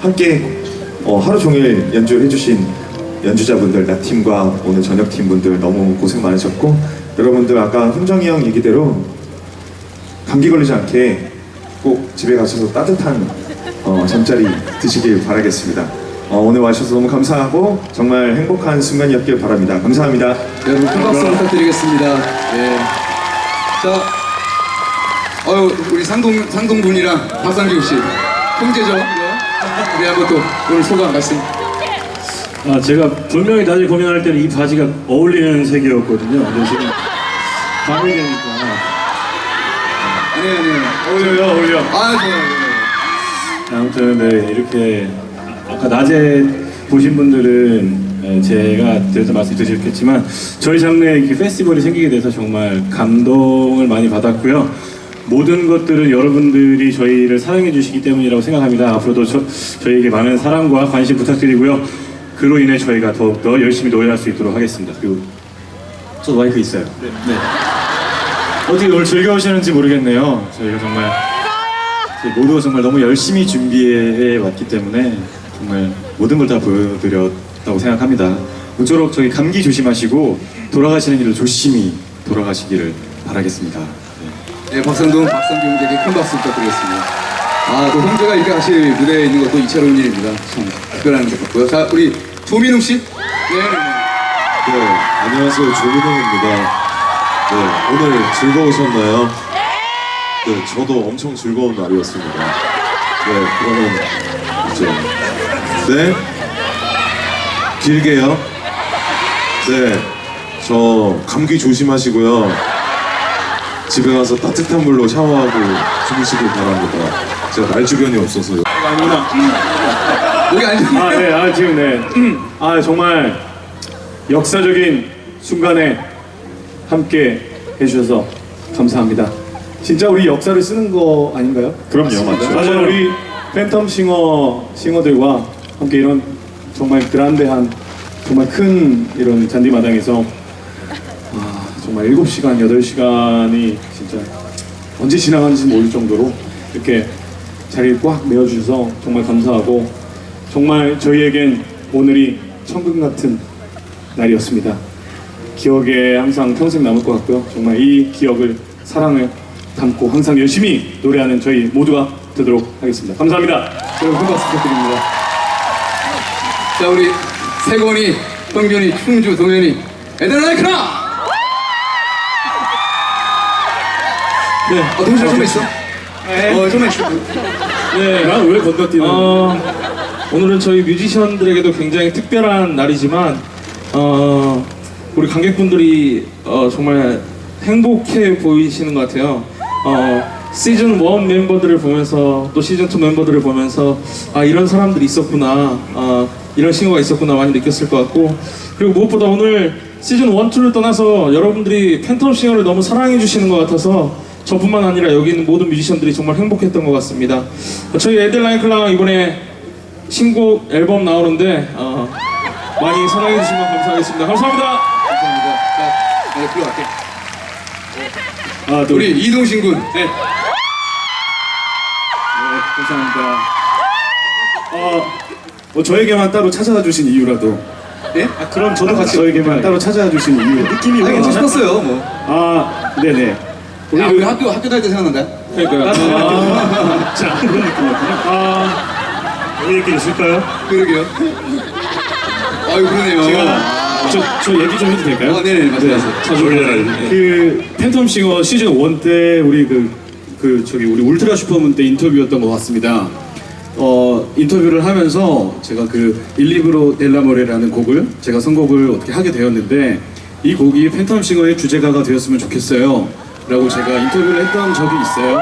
함께 어, 하루 종일 연주해 주신 연주자분들, 나 팀과 오늘 저녁 팀 분들 너무 고생 많으셨고 여러분들 아까 흥정이 형 얘기대로 감기 걸리지 않게 꼭 집에 가셔서 따뜻한 어, 잠자리 드시길 바라겠습니다. 어, 오늘 와주셔서 너무 감사하고 정말 행복한 순간이었길 바랍니다. 감사합니다. 여러분 큰 박수 부탁드리겠습니다. 예. 자, 어유 우리 상동 상동 분이랑 박상규 씨 형제죠. 우리 한번 또 오늘 소감 말씀. 아 제가 분명히 다들 공연할 때는 이 바지가 어울리는 색이었거든요. 근데 지금 밤이 되니까 아니 아니. 어울려요, 어울려. 아 좋아요. 아무튼 네 이렇게 아까 낮에 보신 분들은 네, 제가 드렸던 말씀 드셨겠지만 저희 장르에 이렇게 페스티벌이 생기게 돼서 정말 감동을 많이 받았고요. 모든 것들은 여러분들이 저희를 사랑해 주시기 때문이라고 생각합니다. 앞으로도 저, 저희에게 많은 사랑과 관심 부탁드리고요. 그로 인해 저희가 더욱더 열심히 노래할 수 있도록 하겠습니다. 그리고 저도 마이크 있어요. 네. 어떻게 오늘 즐거우시는지 모르겠네요. 저희가 정말 저희 모두가 정말 너무 열심히 준비해 왔기 때문에 정말 모든 걸 다 보여드렸다고 생각합니다. 모쪼록 저희 감기 조심하시고 돌아가시는 길로 조심히 돌아가시기를 바라겠습니다. 네. 네, 박상동 박상규 형제에게 큰 박수 부탁드리겠습니다. 아, 또 형제가 이렇게 하실 무대에 있는 것도 이채로운 일입니다. 참 특별한 것 같고요. 자, 우리 조민웅 씨. 네, 네. 네, 안녕하세요. 조민홍입니다. 네, 오늘 즐거우셨나요? 네, 저도 엄청 즐거운 날이었습니다. 네, 그러면 이제 네 길게요. 네, 저 감기 조심하시고요. 집에 가서 따뜻한 물로 샤워하고 주무시길 바랍니다. 제가 날 주변이 없어서요. 여기 앉으 아, 네, 아, 지금 네. 아, 정말 역사적인 순간에 함께 해주셔서 감사합니다. 진짜 우리 역사를 쓰는 거 아닌가요? 그럼요, 맞죠. 맞아요. 우리 팬텀 싱어 싱어들과 함께 이런 정말 그란데한 정말 큰 이런 잔디마당에서 아, 정말 7시간, 8시간이 진짜 언제 지나가는지 모를 정도로 이렇게 자리를 꽉 메워주셔서 정말 감사하고 정말 저희에겐 오늘이 천국 같은 날이었습니다. 기억에 항상 평생 남을 것 같고요. 정말 이 기억을 사랑을 담고 항상 열심히 노래하는 저희 모두가 되도록 하겠습니다. 감사합니다. 여러분 큰 박수 부탁드립니다. 자, 우리 세건이, 성균이, 충주, 동현이, 에드라이크나! 네. 어, 동시에 좀만 있어. 어, 좀만 있어. 네. 난왜 건너뛰는 어, 오늘은 저희 뮤지션들에게도 굉장히 특별한 날이지만 어, 우리 관객분들이 어, 정말 행복해 보이시는 것 같아요. 어, 시즌 1 멤버들을 보면서 또 시즌 2 멤버들을 보면서 아 이런 사람들이 있었구나 아, 이런 싱어가 있었구나 많이 느꼈을 것 같고 그리고 무엇보다 오늘 시즌 1, 2를 떠나서 여러분들이 팬텀 싱어를 너무 사랑해 주시는 것 같아서 저뿐만 아니라 여기 있는 모든 뮤지션들이 정말 행복했던 것 같습니다. 저희 에델라인 클랑 이번에 신곡 앨범 나오는데 어, 많이 사랑해 주시면 감사하겠습니다. 감사합니다. 감사합니다. 자, 네, 들어갈게. 아, 또 우리 이동신 군. 네. 감사합니다. 어, 뭐 저에게만 따로 찾아와 주신 이유라도 네? 아, 그럼 저도 같이 저에게만 따로 찾아와 주신 이유 느낌이 아, 괜찮 싶었어요, 뭐. 아 네네 아, 우리 학교, 학교 다닐 때 생각난다. 그러니까요. 아, 자. 아 여기 이렇게 있을까요? 그러게요. 아유, 그러네요. 제가 저, 저 얘기 좀 해도 될까요? 어, 네네, 말씀하세요. 올려라. 그 팬텀 싱어 시즌 1 때 우리 그, 그 저기 우리 울트라 슈퍼문 때 인터뷰였던 것 같습니다. 어 인터뷰를 하면서 제가 그 일리브로 델라모레라는 곡을 제가 선곡을 어떻게 하게 되었는데 이 곡이 팬텀 싱어의 주제가가 되었으면 좋겠어요. 라고 제가 인터뷰를 했던 적이 있어요.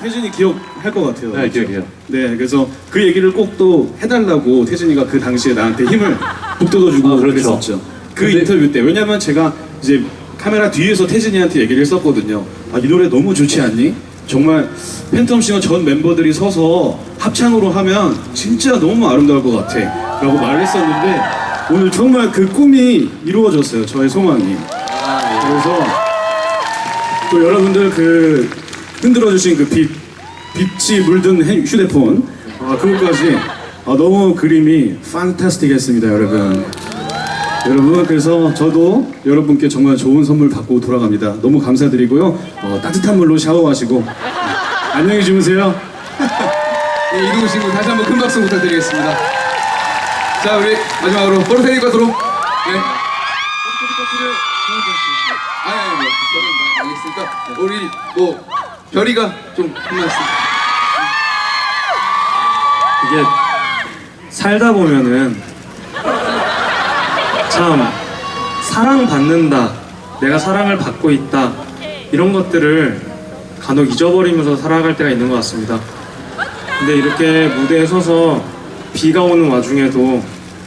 태진이 기억할 것 같아요. 네, 기억해요. 네, 그래서 그 얘기를 꼭 또 해달라고 태진이가 그 당시에 나한테 힘을 북돋워주고 아, 그렇죠. 그랬었죠. 그 근데- 인터뷰 때 왜냐면 제가 이제 카메라 뒤에서 태진이한테 얘기를 했었거든요. 아 이 노래 너무 좋지 않니? 정말 팬텀 싱어 전 멤버들이 서서 합창으로 하면 진짜 너무 아름다울 것 같아. 라고 말을 했었는데 오늘 정말 그 꿈이 이루어졌어요. 저의 소망이. 그래서 또 여러분들 그 흔들어 주신 그 빛, 빛이 물든 핸- 휴대폰 아, 그것까지 아, 너무 그림이 판타스틱했습니다, 여러분. 여러분 그래서 저도 여러분께 정말 좋은 선물 받고 돌아갑니다. 너무 감사드리고요. 어, 따뜻한 물로 샤워하시고 안녕히 주무세요. 예, 이동훈 친구 다시 한번 큰 박수 부탁드리겠습니다. 자, 우리 마지막으로 포르테니 것으로. 네. 아, 예, 뭐, 저는 다 알겠으니까 우리 뭐 별이가 좀 한 말씀. 이게 살다 보면은 참 사랑받는다, 내가 사랑을 받고 있다 이런 것들을 간혹 잊어버리면서 살아갈 때가 있는 것 같습니다. 근데 이렇게 무대에 서서 비가 오는 와중에도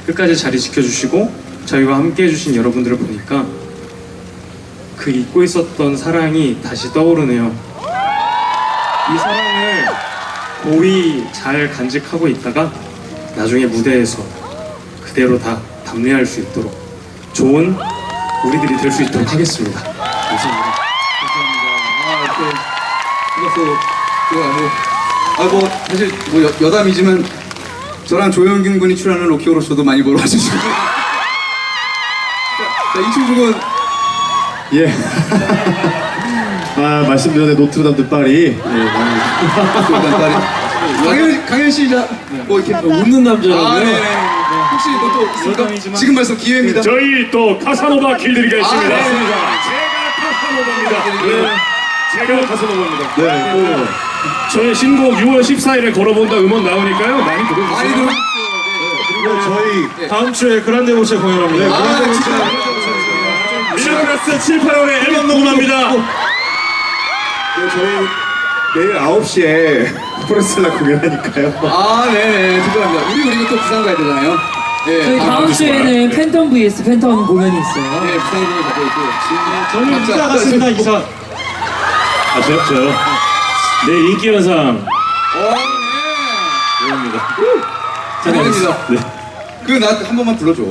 끝까지 자리 지켜주시고 저희와 함께 해주신 여러분들을 보니까 그 잊고 있었던 사랑이 다시 떠오르네요. 이 사랑을 고이 잘 간직하고 있다가 나중에 무대에서 그대로 다 담례할 수 있도록 좋은 우리들이 될 수 있도록 하겠습니다. 감사합니다. 아, 이렇게 이것도 아, 뭐 사실 뭐 여, 여담이지만 저랑 조영균 군이 출연하는 로키오로 저도 많이 보러 와주시고. 자, 자, 이충숙은 예. 아 말씀 전에 노트르담 뜻발이 예, 많이 강현 강현 씨자 뭐 이렇게 웃는 남자라고요? 아, 네네. 혹시 뭐또 있습니까? 지금 말씀 기회입니다. 저희 또 카사노바 길드리겠습니다. 아, 네. 제가 카사노바입니다. 제가 카사노바입니다. 네, 또 저희 신곡 6월 14일에 걸어본다 음원 나오니까요. 많이 들어주세요. 많이 들어. 그리고 저희 다음 주에 그란데고체 공연합니다. 네, 아, 진짜. 미라클라스 7, 8월에 앨범 녹음합니다. 네, 저희 내일 9시에 포레스텔라 공연하니까요. 아, 네네. 죄송합니다. 우리 그리고 또 부산 가야 되잖아요. 네. 저희 다음 주에는 팬텀 vs 팬텀 공연이 있어요. 네, 부산 공연 가고 있고. 저는 이사 갔습니다. 이사. 아, 저요? 저요? 네, 인기 현상. 오, 네. 축하드립니다. 네. 그나 한 번만 불러줘.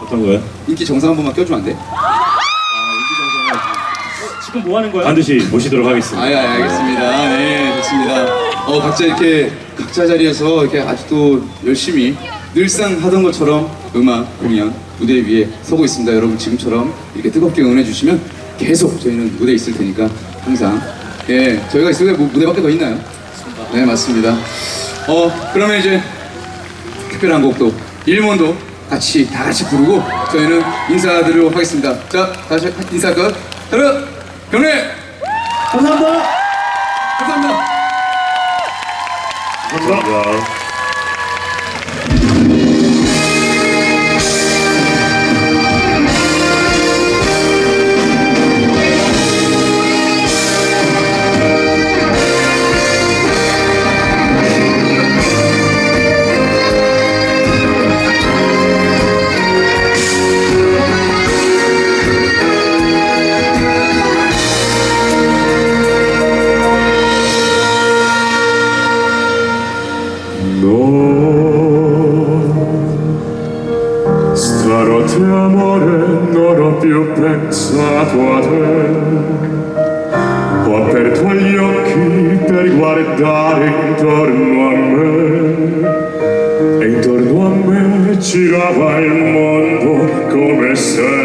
어떤 거요? 인기 정상 한 번만 껴주면 안 돼? 지금 뭐 하는 거야? 반드시 모시도록 하겠습니다. 아, 예, 알겠습니다. 네, 좋습니다. 어, 각자 이렇게 각자 자리에서 이렇게 아직도 열심히 늘상 하던 것처럼 음악 공연 무대 위에 서고 있습니다. 여러분 지금처럼 이렇게 뜨겁게 응원해 주시면 계속 저희는 무대에 있을 테니까 항상 예, 저희가 있을 때 뭐, 무대밖에 더 있나요? 네, 맞습니다. 어, 그러면 이제 특별한 곡도 일몬도 같이 다 같이 부르고 저희는 인사드리도록 하겠습니다. 자, 다시 인사할까요? 하나, 경례! 감사합니다. 감사합니다. 감사합니다. Amore non ho più pensato a te. Ho aperto gli occhi per guardare intorno a me. E intorno a me girava il mondo come sempre.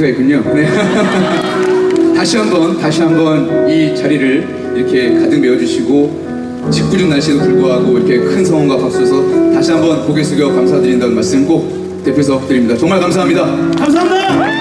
멘트가 있군요. 네. 다시 한번 다시 한번 이 자리를 이렇게 가득 메워주시고 짓궂은 날씨에도 불구하고 이렇게 큰 성원과 박수서 다시 한번 고개 숙여 감사드린다는 말씀 꼭 대표해서 드립니다. 정말 감사합니다. 감사합니다